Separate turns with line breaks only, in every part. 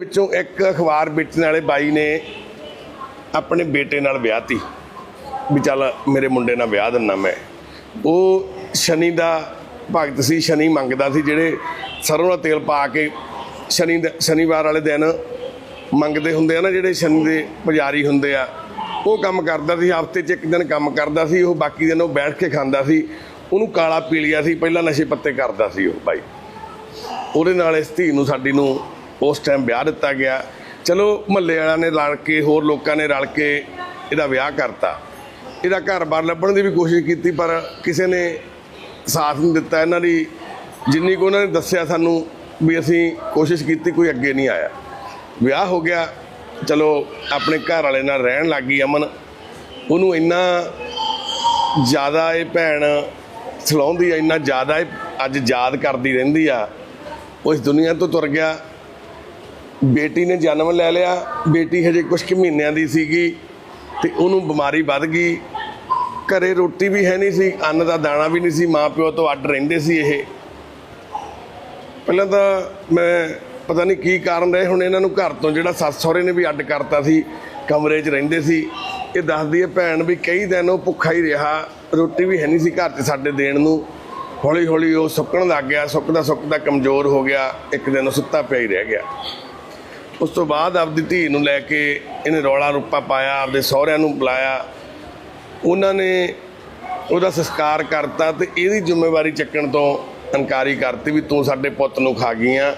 ਵਿੱਚੋਂ ਇੱਕ ਅਖਬਾਰ ਵੇਚਣ ਵਾਲੇ ਬਾਈ ਨੇ ਆਪਣੇ ਬੇਟੇ ਨਾਲ ਵਿਆਹ ਤੀ। ਵੀ ਚੱਲ ਮੇਰੇ ਮੁੰਡੇ ਨਾਲ ਵਿਆਹ ਦਿੰਨਾ ਮੈਂ। ਉਹ ਸ਼ਨੀ ਦਾ ਭਗਤ ਸੀ, ਸ਼ਨੀ ਮੰਗਦਾ ਸੀ, ਜਿਹੜੇ ਸਰੋਂ ਦਾ ਤੇਲ ਪਾ ਕੇ ਸ਼ਨੀ ਦਾ- ਸ਼ਨੀਵਾਰ ਵਾਲੇ ਦਿਨ ਮੰਗਦੇ ਹੁੰਦੇ ਆ ਨਾ, ਜਿਹੜੇ ਸ਼ਨੀ ਦੇ ਪੁਜਾਰੀ ਹੁੰਦੇ ਆ। ਉਹ ਕੰਮ ਕਰਦਾ ਸੀ, ਹਫ਼ਤੇ 'ਚ ਇੱਕ ਦਿਨ ਕੰਮ ਕਰਦਾ ਸੀ, ਉਹ ਬਾਕੀ ਦਿਨ ਉਹ ਬੈਠ ਕੇ ਖਾਂਦਾ ਸੀ। ਉਹਨੂੰ ਕਾਲਾ ਪੀਲੀਆ ਸੀ, ਪਹਿਲਾਂ ਨਸ਼ੇ ਪੱਤੇ ਕਰਦਾ ਸੀ ਉਹ ਬਾਈ। ਉਹਦੇ ਨਾਲ ਇਸ ਧੀ ਨੂੰ, ਸਾਡੀ ਨੂੰ ਉਸ ਟਾਈਮ ਵਿਆਹ ਦਿੱਤਾ ਗਿਆ। ਚਲੋ, ਮਹੱਲੇ ਵਾਲਿਆਂ ਨੇ ਰਲ ਕੇ, ਹੋਰ ਲੋਕਾਂ ਨੇ ਰਲ ਕੇ ਇਹਦਾ ਵਿਆਹ ਕਰਤਾ। ਇਹਦਾ ਘਰ-ਬਾਰ ਲੱਭਣ ਦੀ ਵੀ ਕੋਸ਼ਿਸ਼ ਕੀਤੀ, ਪਰ ਕਿਸੇ ਨੇ ਸਾਥ ਨਹੀਂ ਦਿੱਤਾ। ਇਹਨਾਂ ਦੀ ਜਿੰਨੀ ਕੁ ਉਹਨਾਂ ਨੇ ਦੱਸਿਆ ਸਾਨੂੰ ਵੀ ਅਸੀਂ ਕੋਸ਼ਿਸ਼ ਕੀਤੀ, ਕੋਈ ਅੱਗੇ ਨਹੀਂ ਆਇਆ। ਵਿਆਹ ਹੋ ਗਿਆ। ਚਲੋ, ਆਪਣੇ ਘਰ ਵਾਲੇ ਨਾਲ ਰਹਿਣ ਲੱਗ ਗਈ ਅਮਨ। ਉਹਨੂੰ ਇੰਨਾ ਜ਼ਿਆਦਾ ਇਹ ਭੈਣ ਸਲਾਉਂਦੀ ਆ, ਇੰਨਾ ਜ਼ਿਆਦਾ ਇਹ ਅੱਜ ਯਾਦ ਕਰਦੀ ਰਹਿੰਦੀ ਆ। ਉਸ ਦੁਨੀਆ ਤੋਂ ਤੁਰ ਗਿਆ। ਬੇਟੀ ਨੇ ਜਨਮ ਲੈ ਲਿਆ, ਬੇਟੀ ਹਜੇ ਕੁਝ ਕੁ ਮਹੀਨਿਆਂ ਦੀ ਸੀਗੀ ਤੇ ਉਹਨੂੰ ਬਿਮਾਰੀ ਵੱਧ ਗਈ। ਘਰੇ ਰੋਟੀ ਵੀ ਹੈ ਨਹੀਂ ਸੀ, ਅੰਨ ਦਾ ਦਾਣਾ ਵੀ ਨਹੀਂ ਸੀ ਮਾਂ ਪਿਓ ਤੋਂ ਅੱਡ ਰਹਿੰਦੇ ਸੀ ਇਹ। ਪਹਿਲਾਂ ਤਾਂ ਮੈਂ ਪਤਾ ਨਹੀਂ ਕੀ ਕਾਰਨ ਰਹੇ, ਹੁਣ ਇਹਨਾਂ ਨੂੰ ਘਰ ਤੋਂ ਜਿਹੜਾ ਸੱਸ ਸਹੁਰੇ ਨੇ ਵੀ ਅੱਡ ਕਰਤਾ ਸੀ, ਕਮਰੇ 'ਚ ਰਹਿੰਦੇ ਸੀ। ਇਹ ਦੱਸਦੀ ਹੈ ਭੈਣ ਵੀ ਕਈ ਦਿਨ ਉਹ ਭੁੱਖਾ ਹੀ ਰਿਹਾ, ਰੋਟੀ ਵੀ ਹੈ ਨਹੀਂ ਸੀ ਘਰ 'ਚ ਸਾਡੇ ਦੇਣ ਨੂੰ। ਹੌਲੀ ਹੌਲੀ ਉਹ ਸੁੱਕਣ ਲੱਗ ਗਿਆ ਸੁੱਕਦਾ ਸੁੱਕਦਾ ਕਮਜ਼ੋਰ ਹੋ ਗਿਆ, ਇੱਕ ਦਿਨ ਉਹ ਸੁੱਤਾ ਪਿਆ ਹੀ ਰਹਿ ਗਿਆ। ਉਸ ਤੋਂ ਬਾਅਦ ਆਪਦੀ ਧੀ ਨੂੰ ਲੈ ਕੇ ਇਹਨੇ ਰੌਲਾ ਰੁੱਪਾ ਪਾਇਆ, ਆਪਦੇ ਸਹੁਰਿਆਂ ਨੂੰ ਬੁਲਾਇਆ। ਉਹਨਾਂ ਨੇ ਉਹਦਾ ਸੰਸਕਾਰ ਕਰਤਾ ਤੇ ਇਹਦੀ ਜ਼ਿੰਮੇਵਾਰੀ ਚੱਕਣ ਤੋਂ ਇਨਕਾਰੀ ਕਰਤੀ ਵੀ ਤੂੰ ਸਾਡੇ ਪੁੱਤ ਨੂੰ ਖਾ ਗਈ ਆ।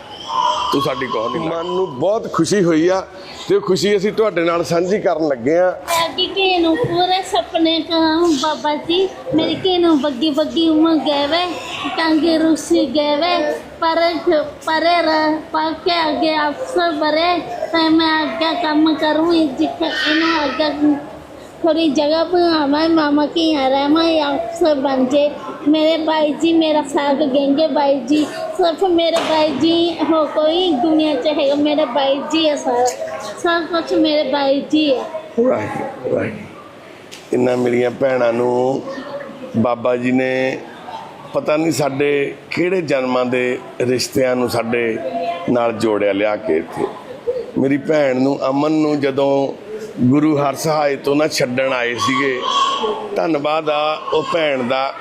ਤੂੰ ਸਾਡੀ ਕੋਹ ਨਹੀਂ ਮਨ ਨੂੰ ਬਹੁਤ ਖੁਸ਼ੀ ਹੋਈ ਆ ਤੇ ਖੁਸ਼ੀ ਅਸੀਂ ਤੁਹਾਡੇ ਨਾਲ ਸਾਂਝੀ ਕਰਨ ਲੱਗੇ ਆ।
ਸਾਡੀ ਕੇ ਨੂੰ ਪੂਰੇ ਸੁਪਨੇ ਕਹਾਂ ਬਾਬਾ ਜੀ ਮੇਰੀ ਕੇ ਨੂੰ ਬੱਗੀ ਬੱਗੀ ਉਮਰ ਗਏ ਟਾਂਗੇ ਰੁਸੀ ਗਏ ਪਰ ਪਰੇ ਰ ਪਾਕੇ ਅੱਗੇ ਅਫਸਰ ਬਰੇ ਮੈਂ ਅੱਗੇ ਕੰਮ ਕਰੂੰ ਜਿੱਥੇ ਇਹਨੂੰ ਅੱਗੇ थोड़ी जगह पर हमारे मामा के यहाँ रह मैं अफसर बन जाए मेरे भाई जी मेरा साथ देंगे भाई जी सिर्फ मेरे भाई जी हो कोई दुनिया चाहेगा मेरे भाई जी है सारा सब कुछ मेरे भाई जी है
ਵਾਹਿਗੁਰੂ ਵਾਹਿਗੁਰੂ ਇਹਨਾਂ ਮੇਰੀਆਂ ਭੈਣਾਂ ਨੂੰ ਬਾਬਾ ਜੀ ਨੇ ਪਤਾ ਨਹੀਂ ਸਾਡੇ ਕਿਹੜੇ ਜਨਮਾਂ ਦੇ ਰਿਸ਼ਤਿਆਂ ਨੂੰ ਸਾਡੇ ਨਾਲ ਜੋੜਿਆ ਲਿਆ ਕੇ ਇੱਥੇ ਮੇਰੀ ਭੈਣ ਨੂੰ ਅਮਨ ਨੂੰ ਜਦੋਂ ਗੁਰੂ ਹਰ ਸਹਾਇ ਤੋਂ ਨਾ ਛੱਡਣ ਆਏ ਸੀਗੇ। ਧੰਨਵਾਦ ਆ ਉਹ ਭੈਣ ਦਾ,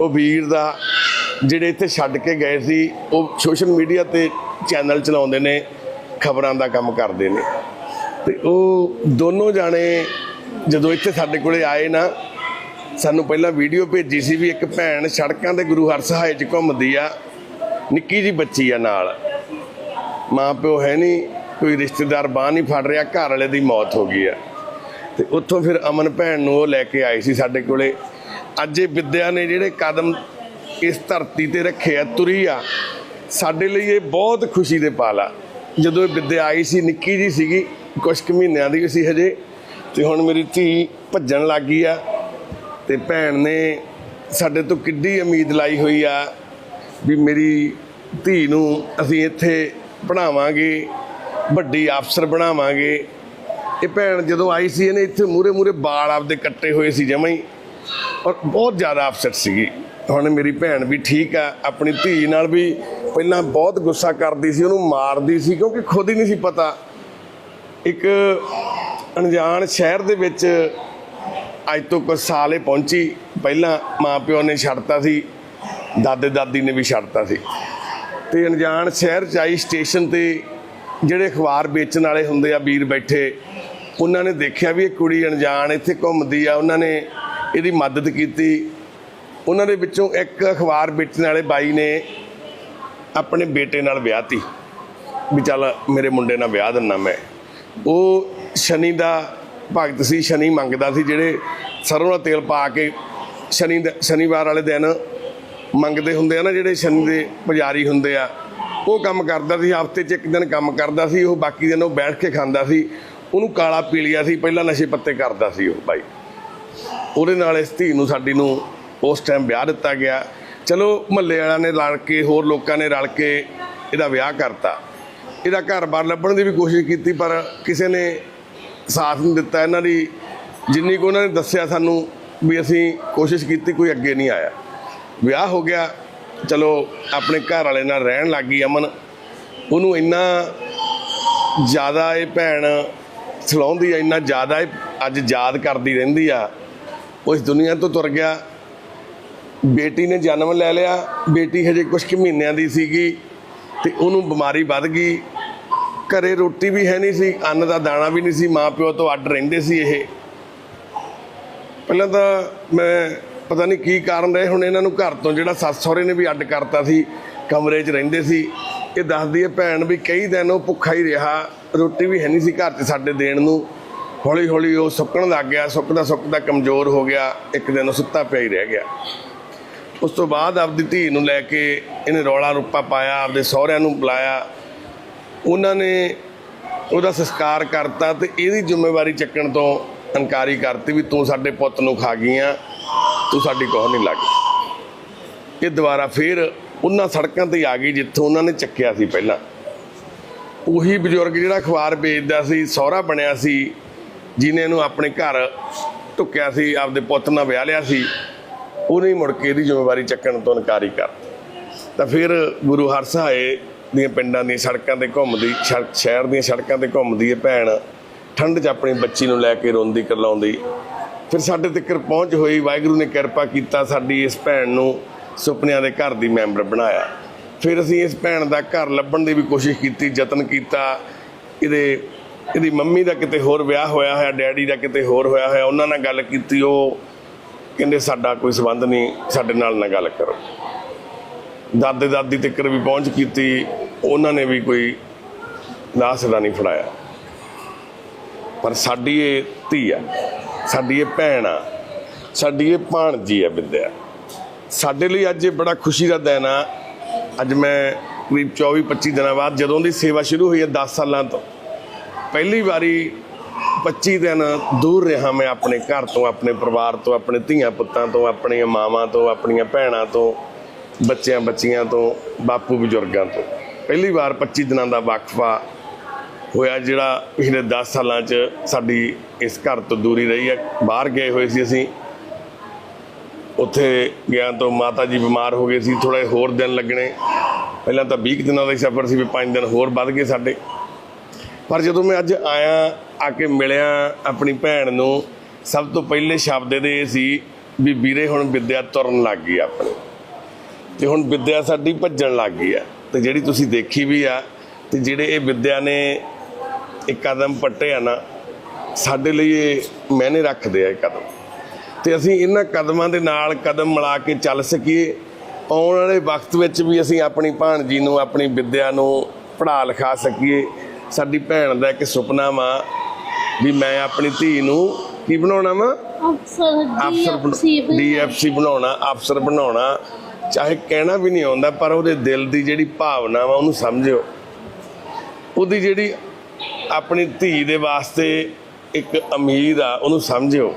ਉਹ ਵੀਰ ਦਾ, ਜਿਹੜੇ ਇੱਥੇ ਛੱਡ ਕੇ ਗਏ ਸੀ। ਉਹ ਸੋਸ਼ਲ ਮੀਡੀਆ ਤੇ ਚੈਨਲ ਚਲਾਉਂਦੇ ਨੇ, ਖਬਰਾਂ ਦਾ ਕੰਮ ਕਰਦੇ ਨੇ। ਤੇ ਉਹ ਦੋਨੋਂ ਜਾਣੇ ਜਦੋਂ ਇੱਥੇ ਸਾਡੇ ਕੋਲੇ ਆਏ ਨਾ, ਸਾਨੂੰ ਪਹਿਲਾਂ ਵੀਡੀਓ ਭੇਜੀ ਸੀ ਵੀ ਇੱਕ ਭੈਣ ਸੜਕਾਂ ਤੇ ਗੁਰੂ ਹਰ ਸਹਾਇ 'ਚ ਘੁੰਮਦੀ ਆ, ਨਿੱਕੀ ਜੀ ਬੱਚੀ ਆ ਨਾਲ। ਮਾਂ ਪਿਓ ਹੈ ਨਹੀਂ ਕੋਈ ਰਿਸ਼ਤੇਦਾਰ ਬਾਹ ਨਹੀਂ ਫੜ ਰਿਹਾ, ਘਰ ਵਾਲੇ ਦੀ ਮੌਤ ਹੋ ਗਈ ਆ ਤੇ ਉੱਥੋਂ ਫਿਰ ਅਮਨ ਭੈਣ ਨੂੰ ਉਹ ਲੈ ਕੇ ਆਏ ਸੀ ਸਾਡੇ ਕੋਲੇ। ਅੱਜ ਇਹ ਵਿਦਿਆ ਨੇ ਜਿਹੜੇ ਕਦਮ ਇਸ ਧਰਤੀ ਤੇ ਰੱਖੇ ਆ, ਤੁਰੀ ਆ, ਸਾਡੇ ਲਈ ਇਹ ਬਹੁਤ ਖੁਸ਼ੀ ਦੇ ਪਾਲ ਆ। ਜਦੋਂ ਇਹ ਵਿਦਿਆ ਆਈ ਸੀ, ਨਿੱਕੀ ਜੀ ਸੀਗੀ ਕੁਝ ਕੁ ਮਹੀਨਿਆਂ ਦੀ ਸੀ ਹਜੇ, ਤੇ ਹੁਣ ਮੇਰੀ ਧੀ ਭੱਜਣ ਲੱਗ ਗਈ ਆ। ਤੇ ਭੈਣ ਨੇ ਸਾਡੇ ਤੋਂ ਕਿੱਡੀ ਉਮੀਦ ਲਾਈ ਹੋਈ ਆ ਵੀ ਮੇਰੀ ਧੀ ਨੂੰ ਅਸੀਂ ਇੱਥੇ ਪੜਾਵਾਂਗੇ ਵੱਡੀ ਅਫਸਰ ਬਣਾਵਾਂਗੇ। ਇਹ ਭੈਣ ਜਦੋਂ ਆਈ ਸੀ, ਇਹਨੇ ਇੱਥੇ ਮੂਰੇ ਮੂਰੇ ਬਾਲ ਆਪਦੇ ਕੱਟੇ ਹੋਏ ਸੀ ਜਮਾਂ ਹੀ। ਔਰ ਬਹੁਤ ਜ਼ਿਆਦਾ ਅਫਸਰ ਸੀਗੀ। ਹੁਣ ਮੇਰੀ ਭੈਣ ਵੀ ਠੀਕ ਆ, ਆਪਣੀ ਧੀ ਨਾਲ ਵੀ ਪਹਿਲਾਂ ਬਹੁਤ ਗੁੱਸਾ ਕਰਦੀ ਸੀ, ਉਹਨੂੰ ਮਾਰਦੀ ਸੀ, ਕਿਉਂਕਿ ਖੁਦ ਹੀ ਨਹੀਂ ਸੀ ਪਤਾ। ਇੱਕ ਅਣਜਾਣ ਸ਼ਹਿਰ ਦੇ ਵਿੱਚ ਅੱਜ ਤੋਂ ਕੁਝ ਸਾਲ ਇਹ ਪਹੁੰਚੀ। ਪਹਿਲਾਂ ਮਾਪਿਓ ਨੇ ਛੱਡਤਾ ਸੀ ਦਾਦੇ ਦਾਦੀ ਨੇ ਵੀ ਛੱਡਤਾ ਸੀ। ਤੇ ਅਣਜਾਣ ਸ਼ਹਿਰ ਚ ਆਈ, ਸਟੇਸ਼ਨ ਤੇ ਜਿਹੜੇ ਅਖਬਾਰ ਵੇਚਣ ਵਾਲੇ ਹੁੰਦੇ ਆ, ਵੀਰ ਬੈਠੇ, ਉਹਨਾਂ ਨੇ ਦੇਖਿਆ ਵੀ ਇਹ ਕੁੜੀ ਅਣਜਾਣ, ਇੱਥੇ ਘੁੰਮਦੀ ਆ, ਉਹਨਾਂ ਨੇ ਇਹਦੀ ਮਦਦ ਕੀਤੀ। ਉਹਨਾਂ ਦੇ ਵਿੱਚੋਂ ਇੱਕ ਅਖਬਾਰ ਵੇਚਣ ਵਾਲੇ ਬਾਈ ਨੇ ਆਪਣੇ ਬੇਟੇ ਨਾਲ ਵਿਆਹ ਤੀ। ਵੀ ਚੱਲ ਮੇਰੇ ਮੁੰਡੇ ਨਾਲ ਵਿਆਹ ਦਿੰਨਾ ਮੈਂ। ਉਹ ਸ਼ਨੀ ਦਾ ਭਗਤ ਸੀ, ਸ਼ਨੀ ਮੰਗਦਾ ਸੀ, ਜਿਹੜੇ ਸਰੋਂ ਦਾ ਤੇਲ ਪਾ ਕੇ ਸ਼ਨੀ ਦਾ- ਸ਼ਨੀਵਾਰ ਵਾਲੇ ਦਿਨ ਮੰਗਦੇ ਹੁੰਦੇ ਆ ਨਾ, ਜਿਹੜੇ ਸ਼ਨੀ ਦੇ ਪੁਜਾਰੀ ਹੁੰਦੇ ਆ ਉਹ ਕੰਮ ਕਰਦਾ ਸੀ, ਹਫ਼ਤੇ 'ਚ ਇੱਕ ਦਿਨ ਕੰਮ ਕਰਦਾ ਸੀ, ਉਹ ਬਾਕੀ ਦਿਨ ਉਹ ਬੈਠ ਕੇ ਖਾਂਦਾ ਸੀ। ਉਹਨੂੰ ਕਾਲਾ ਪੀਲੀਆ ਸੀ, ਪਹਿਲਾਂ ਨਸ਼ੇ ਪੱਤੇ ਕਰਦਾ ਸੀ ਉਹ ਬਾਈ। ਉਹਦੇ ਨਾਲ ਇਸ ਧੀ ਨੂੰ, ਸਾਡੀ ਨੂੰ ਉਸ ਟਾਈਮ ਵਿਆਹ ਦਿੱਤਾ ਗਿਆ। ਚਲੋ, ਮਹੱਲੇ ਵਾਲਿਆਂ ਨੇ ਰਲ ਕੇ, ਹੋਰ ਲੋਕਾਂ ਨੇ ਰਲ ਕੇ ਇਹਦਾ ਵਿਆਹ ਕਰਤਾ। ਇਹਦਾ ਘਰ-ਬਾਰ ਲੱਭਣ ਦੀ ਵੀ ਕੋਸ਼ਿਸ਼ ਕੀਤੀ, ਪਰ ਕਿਸੇ ਨੇ ਸਾਥ ਨਹੀਂ ਦਿੱਤਾ। ਇਹਨਾਂ ਦੀ ਜਿੰਨੀ ਕੁ ਉਹਨਾਂ ਨੇ ਦੱਸਿਆ ਸਾਨੂੰ ਵੀ ਅਸੀਂ ਕੋਸ਼ਿਸ਼ ਕੀਤੀ, ਕੋਈ ਅੱਗੇ ਨਹੀਂ ਆਇਆ। ਵਿਆਹ ਹੋ ਗਿਆ। ਚਲੋ, ਆਪਣੇ ਘਰ ਵਾਲੇ ਨਾਲ ਰਹਿਣ ਲੱਗ ਗਈ ਅਮਨ। ਉਹਨੂੰ ਇੰਨਾ ਜ਼ਿਆਦਾ ਇਹ ਭੈਣ ਸਲਾਉਂਦੀ ਆ, ਇੰਨਾ ਜ਼ਿਆਦਾ ਇਹ ਅੱਜ ਯਾਦ ਕਰਦੀ ਰਹਿੰਦੀ ਆ। ਉਸ ਦੁਨੀਆ ਤੋਂ ਤੁਰ ਗਿਆ। ਬੇਟੀ ਨੇ ਜਨਮ ਲੈ ਲਿਆ। ਬੇਟੀ ਹਜੇ ਕੁਝ ਕੁ ਮਹੀਨਿਆਂ ਦੀ ਸੀਗੀ ਤੇ ਉਹਨੂੰ ਬਿਮਾਰੀ ਵੱਧ ਗਈ। ਘਰੇ ਰੋਟੀ ਵੀ ਹੈ ਨਹੀਂ ਸੀ, ਅੰਨ ਦਾ ਦਾਣਾ ਵੀ ਨਹੀਂ ਸੀ ਮਾਂ ਪਿਓ ਤੋਂ ਅੱਡ ਰਹਿੰਦੇ ਸੀ ਇਹ। ਪਹਿਲਾਂ ਤਾਂ ਮੈਂ ਪਤਾ ਨਹੀਂ ਕੀ ਕਾਰਨ ਰਹੇ। ਹੁਣ ਇਹਨਾਂ ਨੂੰ ਘਰ ਤੋਂ ਜਿਹੜਾ ਸੱਸ ਸਹੁਰੇ ਨੇ ਵੀ ਅੱਡ ਕਰਤਾ ਸੀ, ਕਮਰੇ 'ਚ ਰਹਿੰਦੇ ਸੀ। ਇਹ ਦੱਸਦੀ ਹੈ ਭੈਣ ਵੀ ਕਈ ਦਿਨ ਉਹ ਭੁੱਖਾ ਹੀ ਰਿਹਾ। ਰੋਟੀ ਵੀ ਹੈ ਨਹੀਂ ਸੀ ਘਰ 'ਚ ਸਾਡੇ ਦੇਣ ਨੂੰ। ਹੌਲੀ ਹੌਲੀ ਉਹ ਸੁੱਕਣ ਲੱਗ ਗਿਆ। ਸੁੱਕਦਾ ਸੁੱਕਦਾ ਕਮਜ਼ੋਰ ਹੋ ਗਿਆ। ਇੱਕ ਦਿਨ ਉਹ ਸੁੱਤਾ ਪਿਆ ਹੀ ਰਹਿ ਗਿਆ। ਉਸ ਤੋਂ ਬਾਅਦ ਆਪਦੀ ਧੀ ਨੂੰ ਲੈ ਕੇ ਇਹਨੇ ਰੌਲਾ ਰੁੱਪਾ ਪਾਇਆ, ਆਪਦੇ ਸਹੁਰਿਆਂ ਨੂੰ ਬੁਲਾਇਆ। ਉਹਨਾਂ ਨੇ ਉਹਦਾ ਸੰਸਕਾਰ ਕਰਤਾ ਤੇ ਇਹਦੀ ਜ਼ਿੰਮੇਵਾਰੀ ਚੱਕਣ ਤੋਂ ਇਨਕਾਰੀ ਕਰਤੀ ਵੀ ਤੂੰ ਸਾਡੇ ਪੁੱਤ ਨੂੰ ਖਾ ਗਈਆਂ ਤੂੰ ਸਾਡੀ ਕੋਹ ਨਹੀਂ ਲੱਗ ਇਹ ਦੁਬਾਰਾ ਫੇਰ ਉਹਨਾਂ ਸੜਕਾਂ ਤੇ ਆ ਗਈ ਜਿੱਥੋਂ ਉਹਨਾਂ ਨੇ ਚੱਕਿਆ ਸੀ ਪਹਿਲਾਂ। ਉਹੀ ਬਜ਼ੁਰਗ ਜਿਹੜਾ ਅਖਬਾਰ ਵੇਚਦਾ ਸੀ, ਸਹੁਰਾ ਬਣਿਆ ਸੀ ਜਿਨੇ ਇਹਨੂੰ ਆਪਣੇ ਘਰ ਟੁੱਕਿਆ ਸੀ, ਆਪਦੇ ਪੁੱਤ ਨਾਲ ਵਿਆਹ ਲਿਆ ਸੀ, ਉਹਨੇ ਮੁੜ ਕੇ ਇਹਦੀ ਜ਼ਿੰਮੇਵਾਰੀ ਚੱਕਣ ਤੋਂ ਇਨਕਾਰੀ ਕਰ ਤਾਂ ਫਿਰ ਗੁਰੂ ਹਰਸਹਾਏ ਦੀਆਂ ਪਿੰਡਾਂ ਦੀਆਂ ਸੜਕਾਂ ਤੇ ਘੁੰਮਦੀ ਸ਼ਹਿਰ ਦੀਆਂ ਸੜਕਾਂ ਤੇ ਘੁੰਮਦੀ ਹੈ ਭੈਣ, ਠੰਡ 'ਚ ਆਪਣੀ ਬੱਚੀ ਨੂੰ ਲੈ ਕੇ ਰੋਂਦੀ, ਕਰਲਾਉਂਦੀ। ਫਿਰ ਸਾਡੇ ਤੱਕ ਪਹੁੰਚ ਹੋਈ, ਵਾਹਿਗੁਰੂ ਨੇ ਕਿਰਪਾ ਕੀਤਾ ਸਾਡੀ ਇਸ ਭੈਣ ਨੂੰ ਸੁਪਨਿਆਂ ਦੇ ਘਰ ਦੀ ਮੈਂਬਰ ਬਣਾਇਆ। ਫਿਰ ਅਸੀਂ ਇਸ ਭੈਣ ਦਾ ਘਰ ਲੱਭਣ ਦੀ ਵੀ ਕੋਸ਼ਿਸ਼ ਕੀਤੀ, ਯਤਨ ਕੀਤਾ। ਇਹਦੇ, ਇਹਦੀ ਮੰਮੀ ਦਾ ਕਿਤੇ ਹੋਰ ਵਿਆਹ ਹੋਇਆ ਹੋਇਆ, ਡੈਡੀ ਦਾ ਕਿਤੇ ਹੋਰ ਹੋਇਆ ਹੋਇਆ, ਉਹਨਾਂ ਨਾਲ ਗੱਲ ਕੀਤੀ, ਉਹ ਕਹਿੰਦੇ ਸਾਡਾ ਕੋਈ ਸਬੰਧ ਨਹੀਂ, ਸਾਡੇ ਨਾਲ ਨਾ ਗੱਲ ਕਰੋ। ਦਾਦੇ ਦਾਦੀ ਤੱਕ ਵੀ ਪਹੁੰਚ ਕੀਤੀ, ਉਹਨਾਂ ਨੇ ਵੀ ਕੋਈ ਨਾਸਦਾ ਨਹੀਂ ਫੜਾਇਆ। ਪਰ ਸਾਡੀ ਇਹ ਧੀ ਆ। ਸਾਡੀ ਇਹ ਭੈਣ ਆ, ਸਾਡੀ ਇਹ ਭਾਣਜੀ ਆ ਵਿਦਿਆ ਸਾਡੇ ਲਈ ਅੱਜ ਇਹ ਬੜਾ ਖੁਸ਼ੀ ਦਾ ਦਿਨ ਆ। ਅੱਜ ਮੈਂ ਕਰੀਬ 24 25 ਦਿਨਾਂ ਬਾਅਦ ਜਦੋਂ ਦੀ ਸੇਵਾ ਸ਼ੁਰੂ ਹੋਈ ਹੈ 10 ਸਾਲਾਂ ਤੋਂ, ਪਹਿਲੀ ਵਾਰੀ 25 ਦਿਨ ਦੂਰ ਰਿਹਾ ਮੈਂ ਆਪਣੇ ਘਰ ਤੋਂ, ਆਪਣੇ ਪਰਿਵਾਰ ਤੋਂ, ਆਪਣੇ ਧੀਆਂ ਪੁੱਤਾਂ ਤੋਂ, ਆਪਣੀਆਂ ਮਾਵਾਂ ਤੋਂ, ਆਪਣੀਆਂ ਭੈਣਾਂ ਤੋਂ, ਬੱਚਿਆਂ ਬੱਚੀਆਂ ਤੋਂ, ਬਾਪੂ ਬਜ਼ੁਰਗਾਂ ਤੋਂ। ਪਹਿਲੀ ਵਾਰ 25 ਦਿਨਾਂ ਦਾ ਵਕਫਾ ਹੋਇਆ ਜਿਹੜਾ ਪਿਛਲੇ 10 ਸਾਲਾਂ 'ਚ ਸਾਡੀ ਇਸ ਘਰ ਤੋਂ ਦੂਰੀ ਰਹੀ ਹੈ। ਬਾਹਰ ਗਏ ਹੋਏ ਸੀ ਅਸੀਂ। ਉੱਥੇ ਗਿਆ ਤੋਂ ਮਾਤਾ ਜੀ ਬਿਮਾਰ ਹੋ ਗਏ ਸੀ ਥੋੜੇ ਹੋਰ ਦਿਨ ਲੱਗਣੇ। ਪਹਿਲਾਂ ਤਾਂ 20 ਕੁ ਦਿਨਾਂ ਦਾ ਹੀ ਸਫ਼ਰ ਸੀ ਵੀ 5 ਦਿਨ ਹੋਰ ਵੱਧ ਗਏ ਸਾਡੇ। ਪਰ ਜਦੋਂ ਮੈਂ ਅੱਜ ਆਇਆ, ਆ ਕੇ ਮਿਲਿਆ ਆਪਣੀ ਭੈਣ ਨੂੰ, ਸਭ ਤੋਂ ਪਹਿਲੇ ਸ਼ਬਦ ਇਹਦੇ ਇਹ ਸੀ ਵੀ ਵੀਰੇ, ਹੁਣ ਵਿਦਿਆ ਤੁਰਨ ਲੱਗ ਗਈ ਆਪਣੀ। ਤੇ ਹੁਣ ਵਿਦਿਆ ਸਾਡੀ ਭੱਜਣ ਲੱਗ ਗਈ ਆ। ਤੇ ਜਿਹੜੀ ਤੁਸੀਂ ਦੇਖੀ ਵੀ ਆ, ਤੇ ਜਿਹੜੇ ਇਹ ਵਿਦਿਆ ਨੇ ਇੱਕ ਕਦਮ ਪੱਟੇ ਆ ਨਾ ਸਾਡੇ ਲਈ ਇਹ ਮਾਇਨੇ ਰੱਖਦੇ ਆ ਇਹ ਕਦਮ। ਤੇ ਅਸੀਂ ਇਹਨਾਂ ਕਦਮਾਂ ਦੇ ਨਾਲ ਕਦਮ ਮਿਲਾ ਕੇ ਚੱਲ ਸਕੀਏ। ਆਉਣ ਵਾਲੇ ਵਕਤ ਵਿੱਚ ਵੀ ਅਸੀਂ ਆਪਣੀ ਭਾਣਜੀ ਨੂੰ ਆਪਣੀ ਵਿਦਿਆ ਨੂੰ ਪੜ੍ਹਾ ਲਿਖਾ ਸਕੀਏ। ਸਾਡੀ ਭੈਣ ਦਾ ਇੱਕ ਸੁਪਨਾ ਵਾ ਵੀ ਮੈਂ ਆਪਣੀ ਧੀ ਨੂੰ ਕੀ ਬਣਾਉਣਾ ਵਾ?
ਅਫਸਰ ਡੀਐਫਸੀ
ਬਣਾਉਣਾ ਅਫਸਰ ਬਣਾਉਣਾ। ਚਾਹੇ ਕਹਿਣਾ ਵੀ ਨਹੀਂ ਆਉਂਦਾ ਪਰ ਉਹਦੇ ਦਿਲ ਦੀ ਜਿਹੜੀ ਭਾਵਨਾ ਵਾ ਉਹਨੂੰ ਸਮਝਿਓ। ਉਹਦੀ ਜਿਹੜੀ ਆਪਣੀ ਧੀ ਦੇ ਵਾਸਤੇ ਇੱਕ ਉਮੀਦ ਆ, ਉਹਨੂੰ ਸਮਝਿਓ।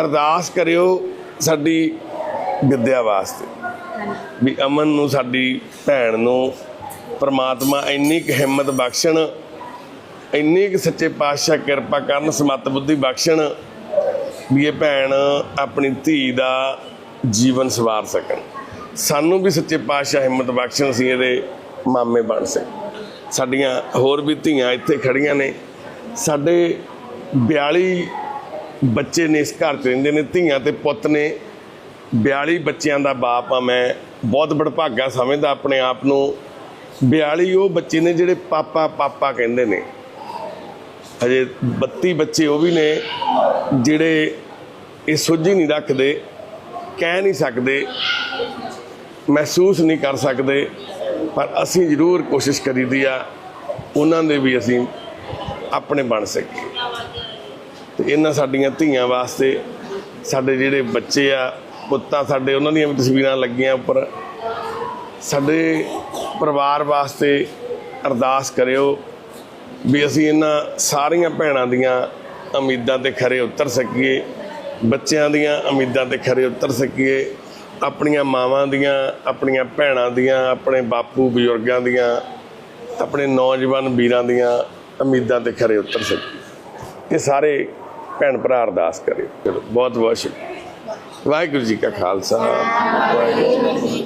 ਅਰਦਾਸ ਕਰਿਓ ਸਾਡੀ ਵਿਦਿਆ ਵਾਸਤੇ। ਵੀ ਅਮਨ ਨੂੰ, ਸਾਡੀ ਭੈਣ ਨੂੰ ਪਰਮਾਤਮਾ ਇੰਨੀ ਕੁ ਹਿੰਮਤ ਬਖਸ਼ਣ, ਇੰਨੀ ਕੁ ਸੱਚੇ ਪਾਤਸ਼ਾਹ ਕਿਰਪਾ ਕਰਨ, ਸਮਤ ਬੁੱਧੀ ਬਖਸ਼ਣ, ਵੀ ਇਹ ਭੈਣ ਆਪਣੀ ਧੀ ਦਾ ਜੀਵਨ ਸਵਾਰ ਸਕਣ। ਸਾਨੂੰ ਵੀ ਸੱਚੇ ਪਾਤਸ਼ਾਹ ਹਿੰਮਤ ਬਖਸ਼ਣ ਸੀ ਇਹਦੇ ਮਾਮੇ ਬਣ ਸਕ ਸਾਡੀਆਂ ਹੋਰ ਵੀ ਧੀਆਂ ਇੱਥੇ ਖੜੀਆਂ ਨੇ। ਸਾਡੇ 42 ਬੱਚੇ ਨੇ ਇਸ ਘਰ 'ਚ ਰਹਿੰਦੇ ਨੇ। ਧੀਆਂ ਤੇ ਪੁੱਤ ਨੇ। 42 ਬੱਚਿਆਂ ਦਾ ਬਾਪ ਆ, ਮੈਂ ਬਹੁਤ ਬੜਭਾਗਾ ਸਮਝਦਾ ਆਪਣੇ ਆਪ ਨੂੰ। 42 ਉਹ ਬੱਚੇ ਨੇ ਜਿਹੜੇ ਪਾਪਾ ਪਾਪਾ ਕਹਿੰਦੇ ਨੇ। ਹਜੇ 32 ਬੱਚੇ ਉਹ ਵੀ ਨੇ, ਜਿਹੜੇ ਇਹ ਸੋਝੀ ਨਹੀਂ ਰੱਖਦੇ, ਕਹਿ ਨਹੀਂ ਸਕਦੇ, ਮਹਿਸੂਸ ਨਹੀਂ ਕਰ ਸਕਦੇ। ਪਰ ਅਸੀਂ ਜ਼ਰੂਰ ਕੋਸ਼ਿਸ਼ ਕਰੀਦੀ ਆ ਉਹਨਾਂ ਦੇ ਵੀ ਅਸੀਂ ਆਪਣੇ ਬਣ ਸਕੀਏ। ਤੇ ਇਹਨਾਂ ਸਾਡੀਆਂ ਧੀਆਂ ਵਾਸਤੇ ਸਾਡੇ ਜਿਹੜੇ ਬੱਚੇ ਆ, ਪੁੱਤਾਂ ਸਾਡੇ, ਉਹਨਾਂ ਦੀਆਂ ਵੀ ਤਸਵੀਰਾਂ ਲੱਗੀਆਂ ਉੱਪਰ। ਸਾਡੇ ਪਰਿਵਾਰ ਵਾਸਤੇ ਅਰਦਾਸ ਕਰਿਓ ਵੀ ਅਸੀਂ ਇਹਨਾਂ ਸਾਰੀਆਂ ਭੈਣਾਂ ਦੀਆਂ ਉਮੀਦਾਂ ਤੇ ਖਰੇ ਉਤਰ ਸਕੀਏ, ਬੱਚਿਆਂ ਦੀਆਂ ਉਮੀਦਾਂ ਤੇ ਖਰੇ ਉਤਰ ਸਕੀਏ। ਆਪਣੀਆਂ ਮਾਵਾਂ ਦੀਆਂ, ਆਪਣੀਆਂ ਭੈਣਾਂ ਦੀਆਂ, ਆਪਣੇ ਬਾਪੂ ਬਜ਼ੁਰਗਾਂ ਦੀਆਂ, ਆਪਣੇ ਨੌਜਵਾਨ ਵੀਰਾਂ ਦੀਆਂ ਉਮੀਦਾਂ ਤੇ ਖਰੇ ਉਤਰ ਸਕੀਏ ਇਹ ਸਾਰੇ ਭੈਣ ਭਰਾ ਅਰਦਾਸ ਕਰੇ। ਚਲੋ ਬਹੁਤ ਬਹੁਤ ਸ਼ੁਕਰੀਆ। ਵਾਹਿਗੁਰੂ ਜੀ ਕਾ ਖਾਲਸਾ। ਵਾਹਿਗੁਰੂ ਜੀ